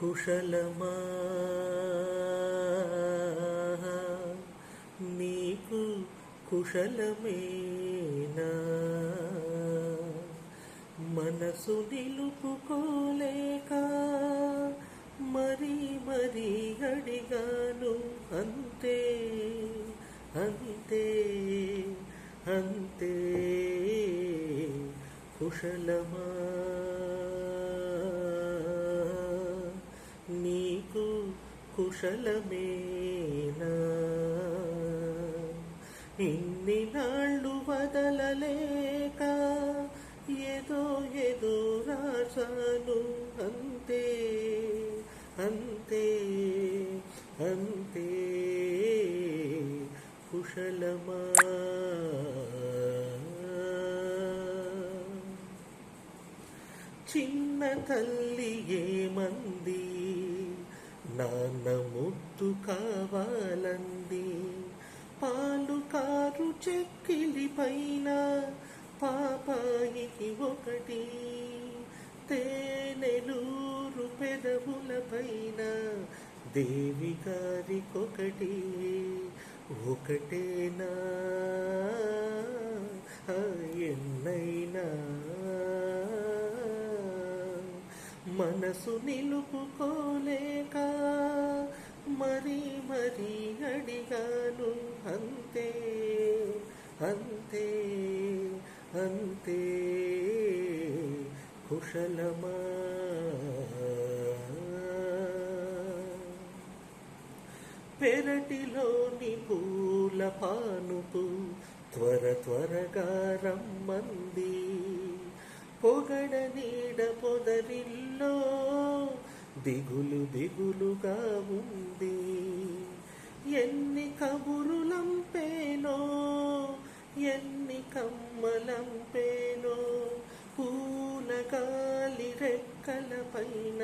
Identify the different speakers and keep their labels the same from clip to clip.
Speaker 1: కుశలమా? నీకు కుశలమేనా? మనసు నిలుపుకోలేక మరీ మరీ అడిగాను అంతే అంతే అంతే కుశలమా? కుశలమేనా? ఇన్ని నాళ్ళు వదలలేక ఏదో ఏదో రాశాను అంతే అంతే అంతే. కుశలమా? చిన్న తల్లి ఏమంది? నాన్న ముద్దు కావాలంది పాలు కారు చెక్కిలి పైన పాపాయికి ఒకటి. తేనెలూరు పెదవుల పైన దేవి గారికొకటి. ఒకటేనా? ఎన్నైనా? మనసు నిలుపుకోలేక మరీ మరీ అడిగాను అంతే అంతే అంతే కుశలమా? పెరటిలోని పూల పానుపు త్వర త్వరగా రమ్మంది. పొగడ నీడ పొదరిల్లో దిగులు దిగులుగా ఉంది. ఎన్ని కబురులంపేనో ఎన్ని కమ్మలంపేనో పూల గాలి రెక్కల పైన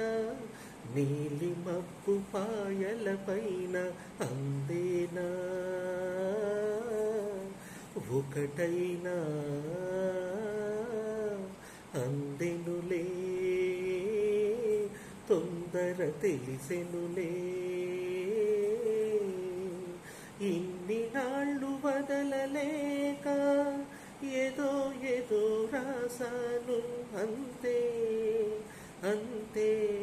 Speaker 1: నీలి మబ్బు పాయల పైన అందేనా? ఒకటైనా అందెనులే తొందర తెలిసెనులే. ఇన్ని నాళ్ళు వదలలేక ఏదో ఏదో రాసాను అంతే అంతే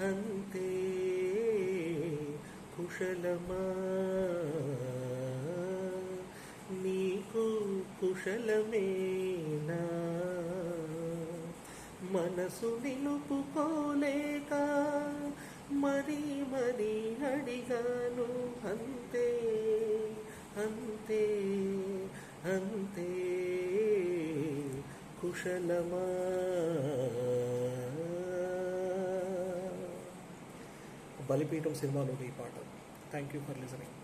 Speaker 1: అంతే. కుశలమా? నీకు కుశలమేనా? మనసు నిలుపుకోలేక మరీ మరీ అడిగాను అంతే అంతే అంతే కుశలమా? బలిపీఠం సినిమాలోని ఈ పాట. Thank you for listening